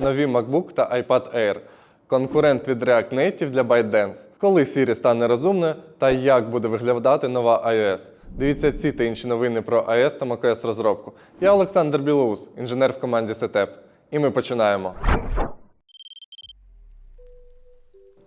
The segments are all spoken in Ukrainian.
нові MacBook та iPad Air, конкурент від React Native для ByteDance, коли Siri стане розумною та як буде виглядати нова iOS. Дивіться ці та інші новини про iOS та macOS розробку. Я Олександр Білоус, інженер в команді Setup. І ми починаємо.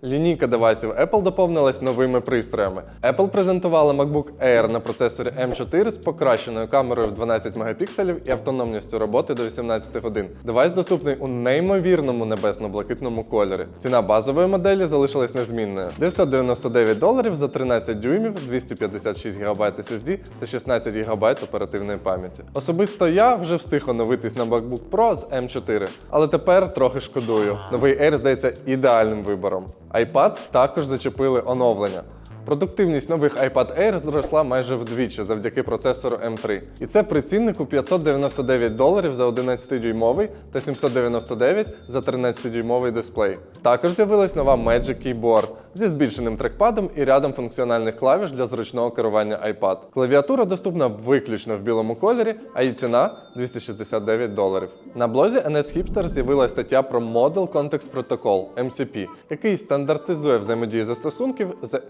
Лінійка девайсів Apple доповнилась новими пристроями. Apple презентувала MacBook Air на процесорі M4 з покращеною камерою в 12 мегапікселів і автономністю роботи до 18 годин. Девайс доступний у неймовірному небесно-блакитному кольорі. Ціна базової моделі залишилась незмінною: 999 доларів за 13 дюймів, 256 ГБ SSD та 16 ГБ оперативної пам'яті. Особисто я вже встиг оновитись на MacBook Pro з M4, але тепер трохи шкодую. Новий Air здається ідеальним вибором. iPad також зачепили оновлення. Продуктивність нових iPad Air зросла майже вдвічі завдяки процесору M3. І це при ціннику 599 доларів за 11-дюймовий та 799 за 13-дюймовий дисплей. Також з'явилась нова Magic Keyboard зі збільшеним трекпадом і рядом функціональних клавіш для зручного керування iPad. Клавіатура доступна виключно в білому кольорі, а її ціна 269 доларів. На блозі NS Hipster з'явилася стаття про Model Context Protocol MCP, який стандартизує взаємодію застосунків з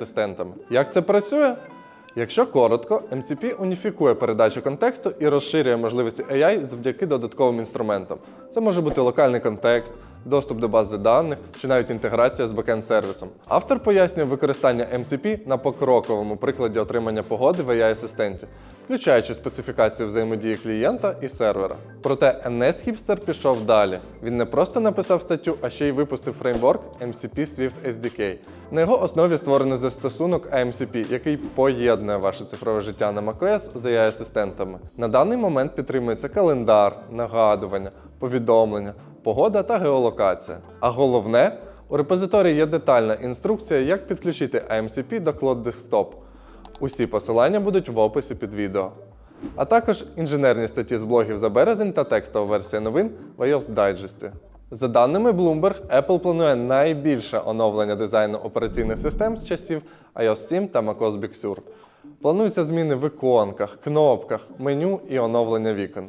AI-асистентами. Як це працює? Якщо коротко, MCP уніфікує передачу контексту і розширює можливості AI завдяки додатковим інструментам. Це може бути локальний контекст, доступ до бази даних чи навіть інтеграція з бекенд-сервісом. Автор пояснює використання MCP на покроковому прикладі отримання погоди в AI-асистенті, включаючи специфікацію взаємодії клієнта і сервера. Проте NS Hipster пішов далі. Він не просто написав статтю, а ще й випустив фреймворк MCP Swift SDK. На його основі створений застосунок AMCP, який поєднує ваше цифрове життя на macOS з AI-асистентами. На даний момент підтримується календар, нагадування, повідомлення, погода та геолокація. А головне, у репозиторії є детальна інструкція, як підключити AMCP до Cloud Desktop. Усі посилання будуть в описі під відео. А також інженерні статті з блогів за березень та текстова версія новин в iOS Digest. За даними Bloomberg, Apple планує найбільше оновлення дизайну операційних систем з часів iOS 7 та macOS Big Sur. Плануються зміни в іконках, кнопках, меню і оновлення вікон.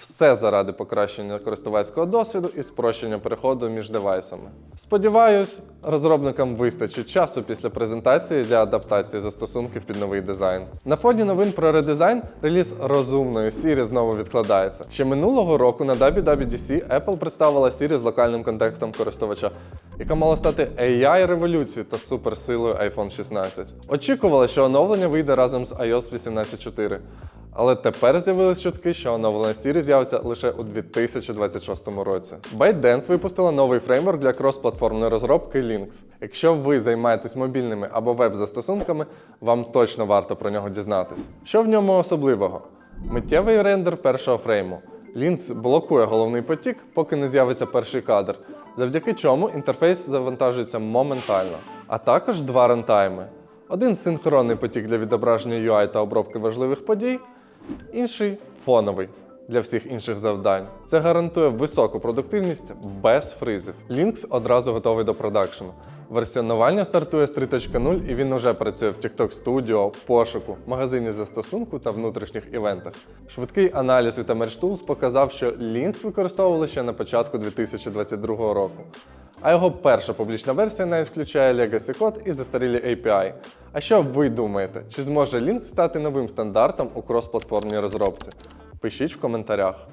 Все заради покращення користувацького досвіду і спрощення переходу між девайсами. Сподіваюсь, розробникам вистачить часу після презентації для адаптації застосунків під новий дизайн. На фоні новин про редизайн реліз розумної Siri знову відкладається. Ще минулого року на WWDC Apple представила Siri з локальним контекстом користувача, яка мала стати AI-революцією та суперсилою iPhone 16. Очікували, що оновлення вийде разом з iOS 18.4. Але тепер з'явились чутки, що оновлення Siri з'явиться лише у 2026 році. ByteDance випустила новий фреймворк для кросплатформної розробки Lynx. Якщо ви займаєтесь мобільними або веб-застосунками, вам точно варто про нього дізнатись. Що в ньому особливого? Миттєвий рендер першого фрейму. Lynx блокує головний потік, поки не з'явиться перший кадр, завдяки чому інтерфейс завантажується моментально. А також два рантайми. Один синхронний потік для відображення UI та обробки важливих подій, інший фоновий для всіх інших завдань. Це гарантує високу продуктивність без фризів. Lynx одразу готовий до продакшену. Версіонування стартує з 3.0 і він уже працює в TikTok Studio, пошуку, магазині застосунку та внутрішніх івентах. Швидкий аналіз від Emerge Tools показав, що Lynx використовували ще на початку 2022 року. А його перша публічна версія навіть включає Legacy код і застарілі API. А що ви думаєте, чи зможе Lynx стати новим стандартом у кросплатформній розробці? Пишіть в коментарях.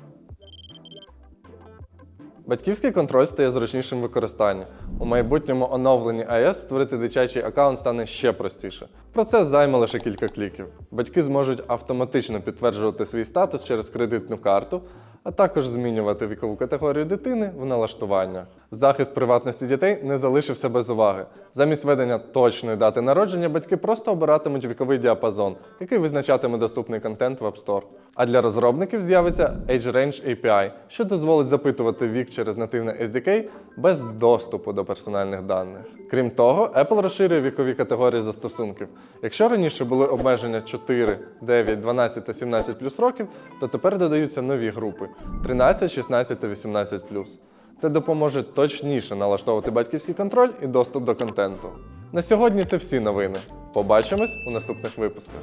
Батьківський контроль стає зручнішим в використанні. У майбутньому оновленні iOS створити дитячий аккаунт стане ще простіше. Процес займе лише кілька кліків. Батьки зможуть автоматично підтверджувати свій статус через кредитну карту, а також змінювати вікову категорію дитини в налаштуваннях. Захист приватності дітей не залишився без уваги. Замість ведення точної дати народження батьки просто обиратимуть віковий діапазон, який визначатиме доступний контент в App Store. А для розробників з'явиться Age Range API, що дозволить запитувати вік через нативне SDK без доступу до персональних даних. Крім того, Apple розширює вікові категорії застосунків. Якщо раніше були обмеження 4, 9, 12 та 17 плюс років, то тепер додаються нові групи 13, 16 та 18 плюс. Це допоможе точніше налаштовувати батьківський контроль і доступ до контенту. На сьогодні це всі новини. Побачимось у наступних випусках.